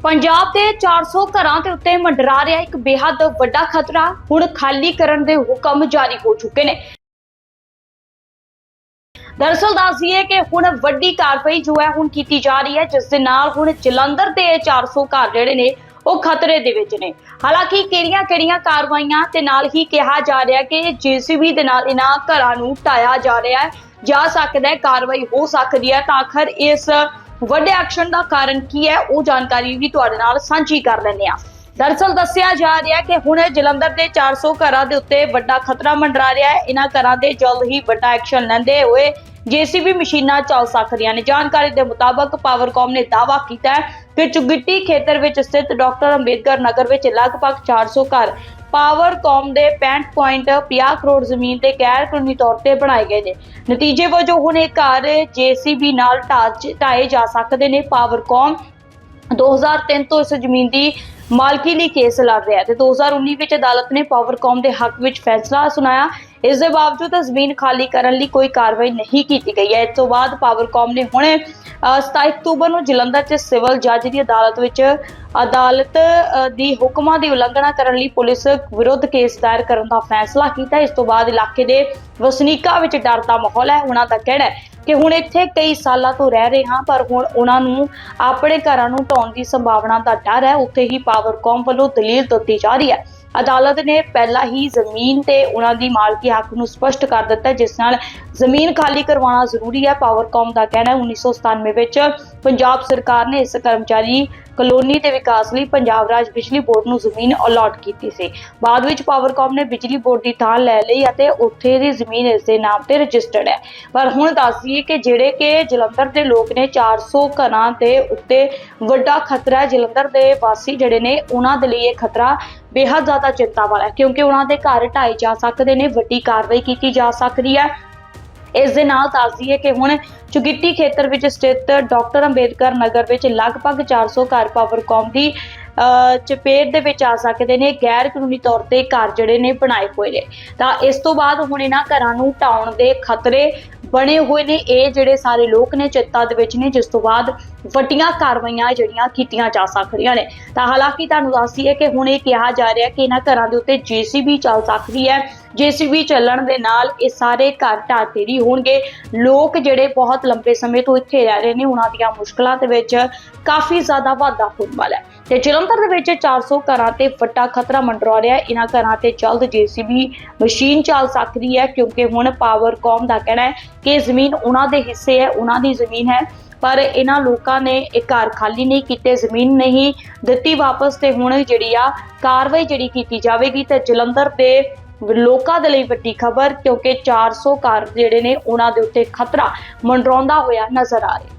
ਪੰਜਾਬ ਦੇ 400 ਘਰਾਂ ਦੇ ਉੱਤੇ ਮੰਡਰਾ ਰਿਹਾ ਇੱਕ ਬੇਹੱਦ ਵੱਡਾ ਖਤਰਾ, ਹੁਣ ਖਾਲੀ ਕਰਨ ਦੇ ਹੁਕਮ ਜਾਰੀ ਹੋ ਚੁੱਕੇ ਨੇ। ਦਰਅਸਲ ਦੱਸੀਏ ਕਿ ਹੁਣ ਵੱਡੀ ਕਾਰਵਾਈ ਜੋ ਹੈ ਹੁਣ ਕੀਤੀ ਜਾ ਰਹੀ ਹੈ, ਜਿਸ ਦੇ ਨਾਲ ਹੁਣ ਜਲੰਧਰ ਦੇ ਇਹ 400 ਘਰ ਜਿਹੜੇ ਨੇ, ਉਹ ਖਤਰੇ ਦੇ ਵਿੱਚ ਨੇ। ਹਾਲਾਂਕਿ ਕਿਹੜੀਆਂ ਕਿਹੜੀਆਂ ਕਾਰਵਾਈਆਂ ਤੇ ਨਾਲ ਹੀ ਕਿਹਾ ਜਾ ਰਿਹਾ ਕਿ ਜੀਸੀਬੀ ਦੇ ਨਾਲ ਇਹਨਾਂ ਘਰਾਂ ਨੂੰ ਢਾਇਆ ਜਾ ਰਿਹਾ ਹੈ, ਜਾ ਸਕਦਾ ਹੈ, ਕਾਰਵਾਈ ਹੋ ਸਕਦੀ ਹੈ, ਤਾਂ ਆਖਰ ਇਸ ਵੱਡੇ ਐਕਸ਼ਨ ਦਾ ਕਾਰਨ ਕੀ ਹੈ? ਉਹ ਜਾਣਕਾਰੀ ਵੀ ਤੁਹਾਡੇ ਨਾਲ ਸਾਂਝੀ ਕਰ ਲੈਂਦੇ ਹਾਂ। ਦਰਅਸਲ ਦੱਸਿਆ ਜਾ ਰਿਹਾ ਕਿ ਹੁਣ ਜਲੰਧਰ ਦੇ 400 ਘਰਾਂ ਦੇ ਉੱਤੇ ਵੱਡਾ ਖਤਰਾ ਮੰਡਰਾ ਰਿਹਾ ਹੈ। ਇਹਨਾਂ ਘਰਾਂ ਦੇ ਜਲਦ ਹੀ ਵੱਡਾ ਐਕਸ਼ਨ ਲੈਂਦੇ ਹੋਏ ਜੀਸੀਬੀ ਮਸ਼ੀਨਾਂ ਚੱਲ ਸਕਦੀਆਂ ਨੇ। ਜਾਣਕਾਰੀ ਦੇ ਮੁਤਾਬਕ ਪਾਵਰਕਾਮ ਨੇ ਦਾਅਵਾ ਕੀਤਾ ਹੈ ਕਿ ਚੁਗਿੱਟੀ ਖੇਤਰ ਵਿੱਚ ਸਥਿਤ ਡਾਕਟਰ ਅੰਬੇਦਕਰ ਨਗਰ ਵਿੱਚ ਲਗਭਗ 400 ਘਰ ਪਾਵਰਕਾਮ ਦੇ 65.50 ਕਰੋੜ ਜ਼ਮੀਨ ਤੇ ਗੈਰ ਕਾਨੂੰਨੀ ਤੌਰ ਤੇ ਬਣਾਏ ਗਏ ਨੇ। ਨਤੀਜੇ ਵਜੋਂ ਹੁਣ ਇਹ ਘਰ ਜੀਸੀਬੀ ਨਾਲ ਢਾਚ- ਢਾਏ ਜਾ ਸਕਦੇ ਨੇ। ਪਾਵਰਕਾਮ 2003 ਤੋਂ ਇਸ ਜ਼ਮੀਨ ਦੀ ਮਾਲਕੀ ਲਈ ਕੇਸ ਲੜ ਰਿਹਾ ਹੈ ਤੇ 2019 ਵਿੱਚ ਅਦਾਲਤ ਨੇ ਪਾਵਰਕਾਮ ਦੇ ਹੱਕ ਵਿੱਚ ਫੈਸਲਾ ਸੁਣਾਇਆ। ਇਸ ਦੇ ਬਾਵਜੂਦ ਜ਼ਮੀਨ ਖਾਲੀ ਕਰਨ ਲਈ ਕੋਈ ਕਾਰਵਾਈ ਨਹੀਂ ਕੀਤੀ ਗਈ ਹੈ। ਇਸ ਤੋਂ ਬਾਅਦ ਪਾਵਰਕਾਮ ਨੇ ਹੁਣੇ 27 ਅਕਤੂਬਰ ਨੂੰ ਜਲੰਧਰ 'ਚ ਸਿਵਲ ਜੱਜ ਦੀ ਅਦਾਲਤ ਵਿੱਚ ਅਦਾਲਤ ਦੀ ਹੁਕਮਾਂ ਦੀ ਉਲੰਘਣਾ ਕਰਨ ਲਈ ਪੁਲਿਸ ਵਿਰੁੱਧ ਕੇਸ ਦਾਇਰ ਕਰਨ ਦਾ ਫੈਸਲਾ ਕੀਤਾ ਇਸ ਤੋਂ ਬਾਅਦ ਇਲਾਕੇ ਦੇ ਵਸਨੀਕਾਂ ਵਿੱਚ ਡਰ ਦਾ ਮਾਹੌਲ ਹੈ। ਉਹਨਾਂ ਦਾ ਕਹਿਣਾ ਹੈ ਕਿ ਹੁਣ ਇੱਥੇ ਕਈ ਸਾਲਾਂ ਤੋਂ ਰਹਿ ਰਹੇ ਹਾਂ, ਪਰ ਹੁਣ ਉਹਨਾਂ ਨੂੰ ਆਪਣੇ ਘਰਾਂ ਨੂੰ ਢਾਉਣ ਦੀ ਸੰਭਾਵਨਾ ਦਾ ਡਰ ਹੈ। ਉੱਥੇ ਹੀ ਪਾਵਰਕਾਮ ਵੱਲੋਂ ਦਲੀਲ ਦਿੱਤੀ ਜਾ ਰਹੀ ਹੈ। ਅਦਾਲਤ ਨੇ ਪਹਿਲਾਂ ਹੀ ਜ਼ਮੀਨ ਤੇ ਉਹਨਾਂ ਦੀ ਮਾਲਕੀ ਹੱਕ ਨੂੰ ਸਪਸ਼ਟ ਕਰ ਦਿੱਤਾ ਜਿਸ ਨਾਲ ਜ਼ਮੀਨ ਖਾਲੀ ਕਰਵਾਉਣਾ ਜ਼ਰੂਰੀ ਹੈ। ਪਾਵਰਕਾਮ ਦਾ ਕਹਿਣਾ ਹੈ 1997 ਵਿੱਚ ਪੰਜਾਬ ਸਰਕਾਰ ਨੇ ਇਸ ਕਰਮਚਾਰੀ ਕਲੋਨੀ ਦੇ ਵਿਕਾਸ ਲਈ ਪੰਜਾਬ ਰਾਜ ਬਿਜਲੀ ਬੋਰਡ ਨੂੰ ਜ਼ਮੀਨ ਅਲਾਟ ਕੀਤੀ ਸੀ। ਬਾਅਦ ਵਿੱਚ ਪਾਵਰਕਾਮ ਨੇ ਬਿਜਲੀ ਬੋਰਡ ਦੀ ਥਾਂ ਲੈ ਲਈ ਅਤੇ ਉੱਥੇ ਦੀ ਜ਼ਮੀਨ ਇਸ ਦੇ ਨਾਮ ਤੇ ਰਜਿਸਟਰਡ ਹੈ। ਪਰ ਹੁਣ ਦੱਸ ਕਿ ਜਿਹੜੇ ਕਿ ਜਲੰਧਰ ਦੇ ਲੋਕ ਨੇ 400 ਘਰਾਂ ਦੇ ਉੱਤੇ ਵੱਡਾ ਖਤਰਾ ਹੈ। ਜਲੰਧਰ ਦੇ ਵਾਸੀ ਜਿਹੜੇ ਨੇ, ਉਹਨਾਂ ਦੇ ਲਈ ਇਹ ਖਤਰਾ ਬੇਹੱਦ ਜ਼ਿਆਦਾ ਚਿੰਤਾ ਵਾਲਾ ਹੈ ਕਿਉਂਕਿ ਉਹਨਾਂ ਦੇ ਘਰ ਢਾਏ ਜਾ ਸਕਦੇ ਨੇ ਵੱਡੀ ਕਾਰਵਾਈ ਕੀਤੀ ਜਾ ਸਕਦੀ ਹੈ। ਇਸ ਦੇ ਨਾਲ ਦੱਸ ਦਈਏ ਕਿ ਹੁਣ ਚੁਗਿੱਟੀ ਖੇਤਰ ਵਿੱਚ ਸਥਿਤ ਡਾਕਟਰ ਅੰਬੇਦਕਰ ਨਗਰ ਵਿੱਚ ਲਗਭਗ 400 ਘਰ ਪਾਵਰਕਾਮ ਦੀ ਅ, ਚਪੇਟ ਦੇ ਵਿੱਚ ਆ ਸਕਦੇ ਨੇ ਗੈਰ ਕਾਨੂੰਨੀ ਤੌਰ ਤੇ ਘਰ ਜਿਹੜੇ ਨੇ ਬਣਾਏ ਹੋਏ ਨੇ। ਤਾਂ ਇਸ ਤੋਂ ਬਾਅਦ ਹੁਣ ਇਹਨਾਂ ਘਰਾਂ ਨੂੰ ਢਾਉਣ ਦੇ ਖਤਰੇ ਬਣੇ ਹੋਏ ਨੇ। ਇਹ ਜਿਹੜੇ ਸਾਰੇ ਲੋਕ ਨੇ ਚਿੰਤਾ ਦੇ ਵਿੱਚ ਨੇ, ਜਿਸ ਤੋਂ ਬਾਅਦ ਵੱਡੀਆਂ ਕਾਰਵਾਈਆਂ ਜਿਹੜੀਆਂ ਕੀਤੀਆਂ ਜਾ ਸਕਦੀਆਂ ਨੇ। ਤਾਂ ਹਾਲਾਂਕਿ ਤੁਹਾਨੂੰ ਦੱਸਦੀ ਹੈ ਕਿ ਹੁਣ ਇਹ ਕਿਹਾ ਜਾ ਰਿਹਾ ਕਿ ਇਹਨਾਂ ਘਰਾਂ ਦੇ ਉੱਤੇ ਜੀਸੀਬੀ ਚੱਲ ਸਕਦੀ ਹੈ। ਜੀਸੀਬੀ ਚੱਲਣ ਦੇ ਨਾਲ ਇਹ ਸਾਰੇ ਘਰ ਢਾਤੇਰੀ ਹੋਣਗੇ। ਲੋਕ ਜਿਹੜੇ ਬਹੁਤ ਲੰਬੇ ਸਮੇਂ ਤੋਂ ਇੱਥੇ ਰਹਿ ਰਹੇ ਨੇ, ਉਹਨਾਂ ਦੀਆਂ ਮੁਸ਼ਕਲਾਂ ਦੇ ਵਿੱਚ ਕਾਫੀ ਜ਼ਿਆਦਾ ਵਾਧਾ ਹੋਣ ਵਾਲਾ ਹੈ। ਤੇ ਜਲੰਧਰ ਦੇ ਵਿੱਚ 400 ਘਰਾਂ ਤੇ ਵੱਡਾ ਖਤਰਾ ਮੰਡਰਾ ਰਿਹਾ ਇਹਨਾਂ ਘਰਾਂ ਤੇ ਜਲਦ ਜੀਸੀਬੀ ਮਸ਼ੀਨ ਚੱਲ ਸਕਦੀ ਹੈ, ਕਿਉਂਕਿ ਹੁਣ ਪਾਵਰਕਾਮ ਦਾ ਕਹਿਣਾ ਹੈ ਕਿ ਜ਼ਮੀਨ ਉਹਨਾਂ ਦੇ ਹਿੱਸੇ ਹੈ, ਉਹਨਾਂ ਦੀ ਜ਼ਮੀਨ ਹੈ। ਪਰ ਇਹਨਾਂ ਲੋਕਾਂ ਨੇ ਇਹ ਘਰ ਖਾਲੀ ਨਹੀਂ ਕੀਤੇ, ਜ਼ਮੀਨ ਨਹੀਂ ਦਿੱਤੀ ਵਾਪਸ ਤੇ ਹੁਣ ਜਿਹੜੀ ਆ ਕਾਰਵਾਈ ਜਿਹੜੀ ਕੀਤੀ ਜਾਵੇਗੀ ਤੇ ਜਲੰਧਰ ਦੇ ਲੋਕਾਂ ਦੇ ਲਈ ਵੱਡੀ ਖਬਰ ਕਿਉਂਕਿ 400 ਘਰ ਜਿਹੜੇ ਨੇ ਉਹਨਾਂ ਦੇ ਉੱਤੇ ਖਤਰਾ ਮੰਡਰਾਉਂਦਾ ਹੋਇਆ ਨਜ਼ਰ ਆ ਰਿਹਾ